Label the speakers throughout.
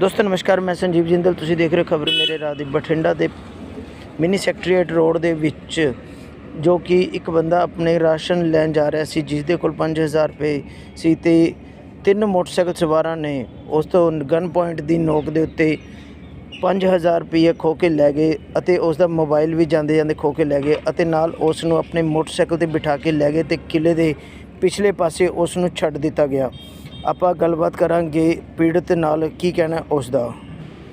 Speaker 1: ਦੋਸਤੋ, ਨਮਸਕਾਰ, ਮੈਂ ਸੰਜੀਵ ਜਿੰਦਲ। ਤੁਸੀਂ ਦੇਖ ਰਹੇ ਹੋ ਖਬਰ ਮੇਰੇ ਰਾਹ ਦੀ ਬਠਿੰਡਾ ਦੇ ਮਿਨੀ ਸੈਕਟਰੀਏਟ ਰੋਡ ਦੇ ਵਿੱਚ, ਜੋ ਕਿ ਇੱਕ ਬੰਦਾ ਆਪਣੇ ਰਾਸ਼ਨ ਲੈਣ ਜਾ ਰਿਹਾ ਸੀ ਜਿਸ ਦੇ ਕੋਲ 5000 ਰੁਪਏ ਸੀ ਤੇ ਤਿੰਨ ਮੋਟਰਸਾਈਕਲ ਸਵਾਰਾਂ ਨੇ ਉਸ ਤੋਂ ਗਨ ਪੁਆਇੰਟ ਦੀ ਨੋਕ ਦੇ ਉੱਤੇ 5000 ਰੁਪਏ ਖੋ ਕੇ ਲੈ ਗਏ ਅਤੇ ਉਸ ਦਾ ਮੋਬਾਈਲ ਵੀ ਜਾਂਦੇ ਜਾਂਦੇ ਖੋ ਕੇ ਲੈ ਗਏ ਅਤੇ ਨਾਲ ਉਸ ਨੂੰ ਆਪਣੇ ਮੋਟਰਸਾਈਕਲ ਤੇ ਬਿਠਾ ਕੇ ਲੈ ਗਏ ਤੇ ਕਿਲੇ ਦੇ ਪਿਛਲੇ ਪਾਸੇ ਉਸ ਨੂੰ ਛੱਡ ਦਿੱਤਾ ਗਿਆ। ਆਪਾਂ ਗੱਲਬਾਤ ਕਰਾਂਗੇ ਪੀੜਤ ਨਾਲ ਕੀ ਕਹਿਣਾ ਉਸ ਦਾ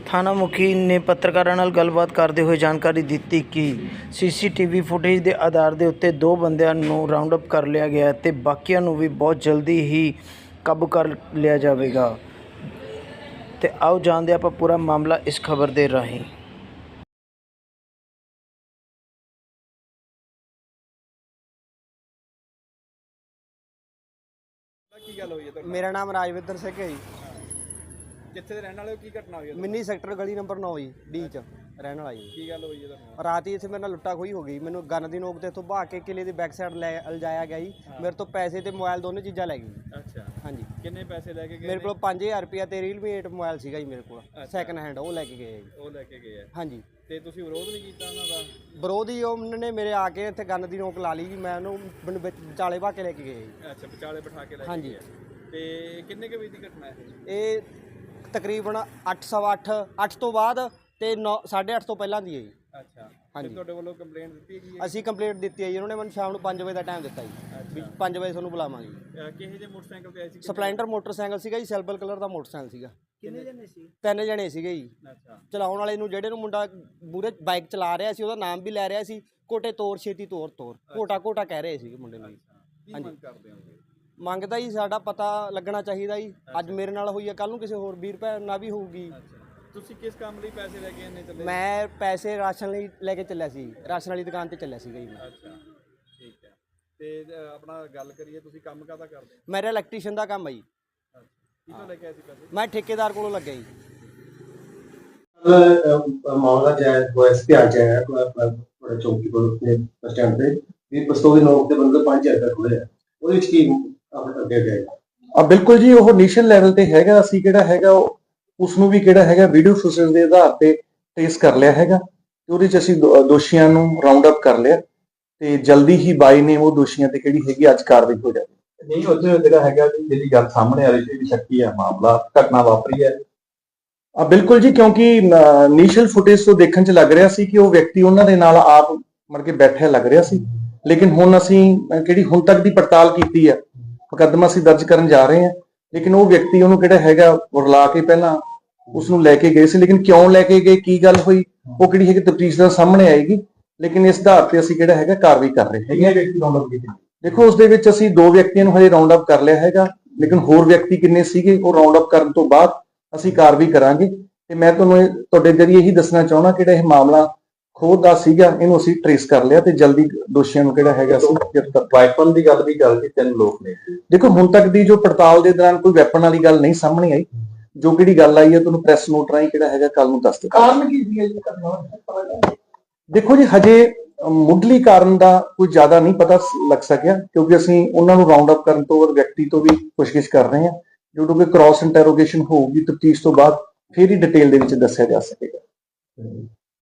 Speaker 1: ਥਾਣਾ ਮੁਖੀ ਨੇ ਪੱਤਰਕਾਰਾਂ ਨਾਲ ਗੱਲਬਾਤ ਕਰਦੇ ਹੋਏ ਜਾਣਕਾਰੀ ਦਿੱਤੀ ਕਿ ਸੀਸੀਟੀਵੀ ਫੁਟੇਜ ਦੇ ਆਧਾਰ ਦੇ ਉੱਤੇ ਦੋ ਬੰਦਿਆਂ ਨੂੰ ਰਾਉਂਡ ਅਪ ਕਰ ਲਿਆ ਗਿਆ ਹੈ ਤੇ ਬਾਕੀਆਂ ਨੂੰ ਵੀ ਬਹੁਤ ਜਲਦੀ ਹੀ ਕਾਬੂ ਕਰ ਲਿਆ ਜਾਵੇਗਾ। ਤੇ ਆਓ ਜਾਣਦੇ ਆਪਾਂ ਪੂਰਾ ਮਾਮਲਾ ਇਸ ਖਬਰ ਦੇ ਰਾਹੀਂ।
Speaker 2: ਕੀ ਗੱਲ ਹੋਈ ਹੈ ਤੁਹਾਡੀ
Speaker 3: ਮੇਰਾ ਨਾਮ ਰਾਜਵਿੰਦਰ ਸਿੰਘ ਹੈ ਜੀ।
Speaker 2: ਕਿੱਥੇ ਦੇ ਰਹਿਣ ਵਾਲੇ ਹੋ ਕੀ ਘਟਨਾ ਹੋਈ ਹੈ
Speaker 3: ਮਿੰਨੀ ਸੈਕਟਰ ਗਲੀ ਨੰਬਰ 9 ਜੀ ਡੀ ਚ ਰਹਿਣ ਵਾਲਾ ਜੀ।
Speaker 2: ਕੀ ਗੱਲ ਹੋਈ ਹੈ ਤੁਹਾਨੂੰ
Speaker 3: ਰਾਤ ਹੀ ਇੱਥੇ ਮੇਰੇ ਨਾਲ ਲੁੱਟਾ ਖੋਈ ਹੋ ਗਈ। ਮੈਨੂੰ ਗਨ ਦੀ ਨੋਕ ਤੇ ਇੱਥੋਂ ਭਾ ਕੇ ਕਿਲੇ ਦੀ ਬੈਕ ਸਾਈਡ ਲੈ ਅਲਜਾਇਆ ਗਿਆ ਜੀ। ਮੇਰੇ ਤੋਂ ਪੈਸੇ ਤੇ ਮੋਬਾਈਲ ਦੋਨੇ ਚੀਜ਼ਾਂ ਲੈ ਗਈ।
Speaker 2: ਅੱਛਾ। ਕਿੰਨੇ ਪੈਸੇ ਲੈ ਕੇ ਗਏ
Speaker 3: ਮੇਰੇ ਕੋਲ 5000 ਰੁਪਿਆ ਤੇ ਰੀਅਲਮੀ 8 ਮੋਬਾਈਲ ਸੀਗਾ ਜੀ ਮੇਰੇ ਕੋਲ। ਸੈਕੰਡ ਹੈਂਡ ਉਹ ਲੈ ਕੇ ਗਏ ਜੀ।
Speaker 2: ਉਹ ਲੈ ਕੇ ਗਏ ਆ।
Speaker 3: ਹਾਂਜੀ।
Speaker 2: ਤੇ ਤੁਸੀਂ ਵਿਰੋਧ ਨਹੀਂ ਕੀਤਾ ਉਹਨਾਂ ਦਾ?
Speaker 3: ਵਿਰੋਧੀ ਉਹਨਾਂ ਨੇ ਮੇਰੇ ਆ ਕੇ ਇੱਥੇ ਗਨ ਦੀ ਨੋਕ ਲਾ ਲਈ ਜੀ ਮੈਂ ਉਹਨੂੰ ਵਿੱਚ ਵਿਚਾਲੇ ਭਾ ਕੇ ਲੈ ਕੇ ਗਏ ਜੀ।
Speaker 2: ਅੱਛਾ ਵਿਚਾਲੇ ਬਿਠਾ ਕੇ ਲੈ ਕੇ
Speaker 3: ਹਾਂਜੀ।
Speaker 2: ਤੇ ਕਿੰਨੇ ਕੁ ਵਜੇ ਦੀ ਘਟਨਾ ਹੈ?
Speaker 3: ਇਹ ਤਕਰੀਬਨ 8:08 8 ਤੋਂ ਬਾਅਦ ਤੇ 9 8:30 ਤੋਂ ਪਹਿਲਾਂ ਦੀ ਹੈ ਜੀ।
Speaker 2: ਅੱਛਾ।
Speaker 3: ਹਾਂਜੀ।
Speaker 2: ਤੁਹਾਡੇ ਵੱਲੋਂ ਕੰਪਲੇਂਟ ਦਿੱਤੀ ਹੈ?
Speaker 3: ਅਸੀਂ ਕੰਪਲੀਟ ਦਿੱਤੀ ਹੈ ਜੀ ਉਹਨਾਂ ਨੇ ਮੈਨੂੰ ਸ਼ਾਮ ਨੂੰ 5 ਵਜੇ ਦਾ ਟਾਈਮ ਦਿੱਤਾ ਜੀ। ਵੀ 5 ਵਜੇ ਤੁਹਾਨੂੰ ਬੁਲਾਵਾਂਗੇ ਜੀ।
Speaker 2: ਅਹ ਕਿਹੇ ਜਿਹੇ ਮੋਟਰਸਾਈਕਲ ਤੇ ਆਏ ਸੀ?
Speaker 3: ਸਪਲੈਂਡਰ ਮੋਟਰਸਾਈਕਲ ਸੀਗਾ ਜੀ ਸਿਲਵਰ ਕਲਰ ਦਾ ਮੋਟਰਸਾਈਕਲ ਸੀਗਾ।
Speaker 2: ਕਿੰਨੇ ਜਣੇ ਸੀ?
Speaker 3: ਤਿੰਨ ਜਣੇ ਸੀਗੇ ਜੀ।
Speaker 2: ਅੱਛਾ।
Speaker 3: ਚਲਾਉਣ ਵਾਲੇ ਨੂੰ ਜਿਹੜੇ ਨੂੰ ਮੁੰਡਾ ਮੂਰੇ ਬਾਈਕ ਚਲਾ ਰਿਹਾ ਸੀ ਉਹਦਾ ਨਾਮ ਵੀ ਲੈ ਰਿਹਾ ਸੀ ਕੋਟੇ ਤੋੜ ਛੇਤੀ ਤੋੜ ਤੋੜ ਕੋਟਾ ਕੋਟਾ ਕਹਿ ਰਹੇ ਸੀ ਮੁੰਡੇ ਨੂੰ ਜੀ।
Speaker 2: ਕੀ ਮੰਗ ਕਰਦੇ ਹੋਗੇ?
Speaker 3: ਮੰਗਦਾ ਜੀ ਸਾਡਾ ਪਤਾ ਲੱਗਣਾ ਚਾਹੀਦਾ ਜੀ। ਅੱਜ ਮੇਰੇ ਨਾਲ ਹੋਈ ਹੈ ਕੱਲ ਨੂੰ ਕਿਸੇ ਹੋਰ ਵੀਰ ਭੈਣ ਨਾਲ ਵੀ ਹੋਊਗੀ।
Speaker 2: ਅੱਛਾ। ਤੁਸੀਂ ਕਿਸ ਕੰਮ ਲਈ ਪੈਸੇ ਲੈ ਕੇ ਇੰਨੇ ਚੱਲੇ?
Speaker 3: ਮੈਂ ਪੈਸੇ ਰਾਸ਼ਨ ਲਈ ਲੈ ਕੇ ਚੱਲਿਆ ਸੀ ਰਾਸ਼ਨ ਵਾਲੀ ਦੁਕਾਨ ਤੇ ਚੱਲਿਆ ਸੀਗਾ ਜੀ ਮੈਂ।
Speaker 2: ਅੱਛਾ। ਤੇ ਆਪਣਾ ਗੱਲ ਕਰੀਏ ਤੁਸੀਂ ਕੰਮ ਕਾਹਦਾ ਕਰਦੇ? ਹੋ
Speaker 3: ਮੇਰਾ ਇਲੈਕਟ੍ਰੀਸ਼ੀਅਨ ਦਾ ਕੰਮ ਹੈ ਜੀ।
Speaker 2: ਅੱਛਾ। ਕਿਹਤੋਂ ਲੈ ਕੇ ਆਏ ਸੀ ਪੈਸੇ?
Speaker 3: ਮੈਂ ਠੇਕੇਦਾਰ ਕੋਲੋਂ ਲੱਗਿਆ ਜੀ।
Speaker 4: ਕੱਲ੍ਹ ਮਾਮਲਾ ਜਾਇ ਹੋਇਆ ਸੀ ਆ ਜਾਇਆ ਬੜਾ ਚੌਕੀ ਕੋਲ ਉੱਤੇ ਬੱਸ ਸਟੈਂਡ ਤੇ ਵੀ ਪਿਸਤੌਲ ਦੇ ਨੋਕ ਤੇ ਬੰਦੇ 5000 ਰੁਪਏ ਖੋਲੇ ਆ। ਉਹਦੇ ਵਿੱਚ ਕੀ ਆਪਣੇ ਅੱਗੇ ਗਏ?
Speaker 5: ਆ ਬਿਲਕੁਲ ਜੀ ਉਹ ਨੇਸ਼ਨਲ ਲੈਵਲ ਤੇ ਹੈਗਾ ਅਸੀਂ ਕਿਹੜਾ ਹੈਗਾ ਉਸ ਨੂੰ ਵੀ ਕਿਹੜਾ ਹੈਗਾ ਵੀਡੀਓ ਫੁਟੇਜ ਦੇ ਆਧਾਰ ਤੇ ਟ੍ਰੇਸ ਕਰ ਲਿਆ ਹੈਗਾ। ਤੇ ਉਹਦੇ ਚ ਅਸੀਂ ਦੋ- ਦੋਸ਼ੀਆਂ ਨੂੰ ਰਾਉਂਡ ਅਪ ਕਰ ਲਿਆ। ਤੇ ਜਲਦੀ ਹੀ ਬਾਈ ਨੇ ਉਹ ਦੋਸ਼ੀਆਂ ਤੇ ਕਿਹੜੀ ਹੈਗੀ ਅੱਜ ਕਾਰਵਾਈ ਹੋ ਜਾਵੇ
Speaker 4: ਨਹੀਂ ਉੱਥੇ ਜਿਹੜਾ ਹੈਗਾ ਕਿ ਜਿਹੜੀ ਗੱਲ ਸਾਹਮਣੇ ਆ ਰਹੀ ਸੀ ਵੀ ਸ਼ੱਕੀ ਹੈ ਮਾਮਲਾ ਘਟਨਾ ਵਾਪਰੀ ਹੈ।
Speaker 5: ਆ ਬਿਲਕੁਲ ਜੀ ਕਿਉਂਕਿ ਇਨੀਸ਼ੀਅਲ ਫੁਟੇਜ ਤੋਂ ਦੇਖਣ ਚ ਲੱਗ ਰਿਹਾ ਸੀ ਕਿ ਉਹ ਵਿਅਕਤੀ ਉਹਨਾਂ ਦੇ ਨਾਲ ਆਪ ਮਰ ਕੇ ਬੈਠਿਆ ਲੱਗ ਰਿਹਾ ਸੀ। ਲੇਕਿਨ ਹੁਣ ਅਸੀਂ ਕਿਹੜੀ ਹੁਣ ਤੱਕ ਦੀ ਪੜਤਾਲ ਕੀਤੀ ਹੈ ਮੁਕੱਦਮਾ ਅਸੀਂ ਦਰਜ ਕਰਨ ਜਾ ਰਹੇ ਹਾਂ। ਲੇਕਿਨ ਉਹ ਵਿਅਕਤੀ ਉਹਨੂੰ ਕਿਹੜਾ ਹੈਗਾ ਵਰਲਾ ਕੇ ਪਹਿਲਾਂ ਉਸ ਨੂੰ ਲੈ ਕੇ ਗਏ ਸੀ। ਲੇਕਿਨ ਕਿਉਂ ਲੈ ਕੇ ਗਏ ਕੀ ਗੱਲ ਹੋਈ ਉਹ ਕਿਹੜੀ ਹੈਗੀ ਤਫਤੀਸ਼ ਦਾ ਸਾਹਮਣੇ ਆਏਗੀ। ਲੇਕਿਨ ਇਸ ਆਧਾਰ ਤੇ ਅਸੀਂ ਕਿਹੜਾ ਹੈਗਾ ਕਾਰਵਾਈ ਕਰ ਰਹੇ ਹੈਗੇ
Speaker 4: ਕਿੰਨੇ ਵਿਅਕਤੀ ਰੌਂਡ ਅਪ ਕੀਤੇ?
Speaker 5: ਦੇਖੋ ਉਸ ਦੇ ਵਿੱਚ ਅਸੀਂ ਦੋ ਵਿਅਕਤੀਆਂ ਨੂੰ ਹਜੇ ਰਾਉਂਡ ਅਪ ਕਰ ਲਿਆ ਹੈਗਾ ਲੇਕਿਨ ਹੋਰ ਵਿਅਕਤੀ ਕਿੰਨੇ ਸੀਗੇ ਉਹ ਰਾਉਂਡ ਅਪ ਕਰਨ ਤੋਂ ਬਾਅਦ ਅਸੀਂ ਕਾਰਵਾਈ ਕਰਾਂਗੇ। ਤੇ ਮੈਂ ਤੁਹਾਨੂੰ ਤੁਹਾਡੇ ਜਰੀਏ ਇਹੀ ਦੱਸਣਾ ਚਾਹੁੰਦਾ ਕਿ ਜਿਹੜਾ ਇਹ ਮਾਮਲਾ ਖੋਦ ਦਾ ਸੀਗਾ ਇਹਨੂੰ ਅਸੀਂ ਟ੍ਰੇਸ ਕਰ ਲਿਆ ਤੇ ਜਲਦੀ ਦੋਸ਼ੀਆਂ ਨੂੰ ਕਿਹੜਾ ਹੈਗਾ ਅਸੀਂ ਗ੍ਰਿਫਤਾਰ
Speaker 4: ਵਾਈਪਨ ਦੀ ਗੱਲ ਵੀ ਗੱਲ ਕਿ ਤਿੰਨ ਲੋਕ ਨੇ।
Speaker 5: ਦੇਖੋ ਹੁਣ ਤੱਕ ਦੀ ਜੋ ਪੜਤਾਲ ਦੇ ਦੌਰਾਨ ਕੋਈ ਵੈਪਨ ਵਾਲੀ ਗੱਲ ਨਹੀਂ ਸਾਹਮਣੇ ਆਈ ਜੋ ਕਿਹੜੀ ਗੱਲ ਆਈ ਹੈ ਤੁਹਾਨੂੰ ਪ੍ਰੈਸ ਨੋਟ ਰਾਹੀਂ ਕਿਹੜਾ ਹੈਗਾ ਕੱਲ ਨੂੰ ਦੱਸ ਦਿੱਤਾ।
Speaker 4: ਕਾਰਨ ਕੀ ਸੀ ਇਹ ਘਟਨਾ
Speaker 5: ਦੇਖੋ ਜੀ ਹਜੇ ਅ, ਮੁੱਢਲੀ ਕਾਰਨ ਦਾ ਕੋਈ ਜ਼ਿਆਦਾ ਨਹੀਂ ਪਤਾ ਲੱਗ ਸਕਿਆ ਕਿਉਂਕਿ ਅਸੀਂ ਉਹਨਾਂ ਨੂੰ ਰਾਉਂਡ ਅਪ ਕਰਨ ਤੋਂ ਬਾਅਦ ਵਿਅਕਤੀ ਤੋਂ ਵੀ ਪੁੱਛਗਿੱਛ ਕਰ ਰਹੇ ਹਾਂ। ਜਦੋਂ ਕਿ ਕ੍ਰਾਸ ਇੰਟਰੋਗੇਸ਼ਨ ਹੋਊਗੀ ਤਫਤੀਸ਼ ਤੋਂ ਬਾਅਦ ਫਿਰ ਹੀ ਡਿਟੇਲ ਦੇ ਵਿੱਚ ਦੱਸਿਆ ਜਾ ਸਕੇਗਾ।